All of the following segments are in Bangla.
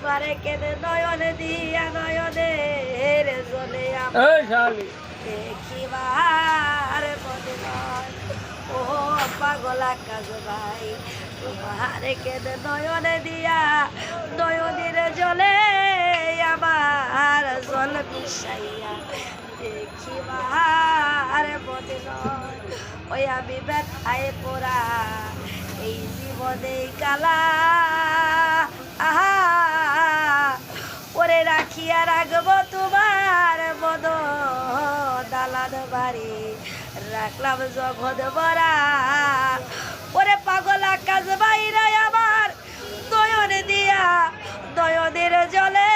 তোমারে কেনে নয়ন দিয়া আমার এই শালি। দেখিবার মনে নয় ও পাগলা কাজ ভাই তোমার কেন নয়ন দিয়া নয়নের জলে আমার জল মিশাইয়া। দেখিবার মনে নয় ওই আমি ব্যথায় পোড়া এই জীবনে কালা দালান বাড়ি রাখলাম জগৎ বরা ওরে পাগল আকাশ বাইরে আমার, নয়ন দিয়া নয়নের জলে।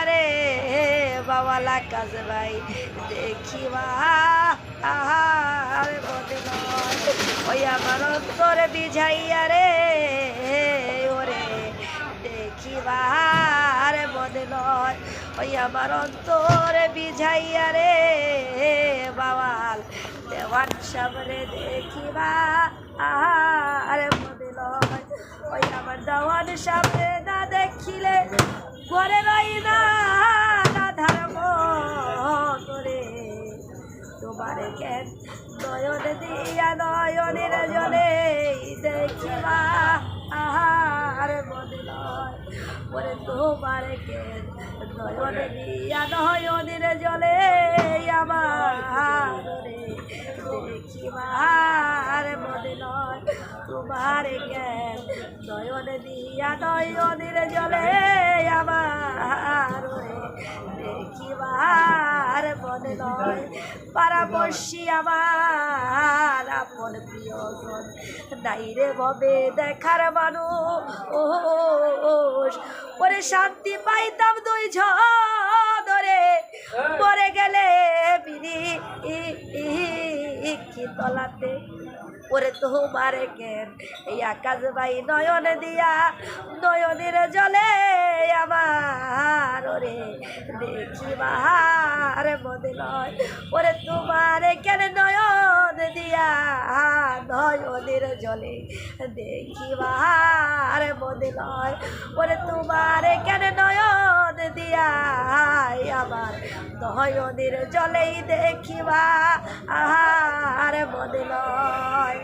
আরে বাবা আকাশ ভাই দেখিবা আহার ওই আমার অন্তরে বিঝাইয়া রে, ওরে দেখিবার মনে নয়। ওই আমার অন্তরে বিঝাইয়া রে দেওয়ান সামনে দেখিবা আর মনে নয় ওই আমার দেওয়ান সামনে না দেখিলে ঘরে রই না ধর্ম করে তোমারে কেন নয়ন দিয়া নয়নের জলে দেখিবা আহার মনে নয় ওরে তোমার কেন নয়ন দিয়া নয়নের জলে তোমার কেন নয়ন দিয়া নয়নের জলে আমার দেখিবার মনে নয়। পারাবর্ষী আমার আপন প্রিয়জন। নাই রে ভবে দেখার মানুষ। ওরে শান্তি পাইতাম দুই ঝরে মরে গেলে তলাতে ওরে তোমার কেন এই আকাশ ভাই নয়ন দিয়া, নয়নের জলে আমার ওরে দেখিবার মনে নয় ওরে তোমার কেন নয়ন দিয়া, নয়নের জলে দেখিবার মনে নয় ওরে তোমার কেন আমার ওদের জলেই দেখিবা আহার নয়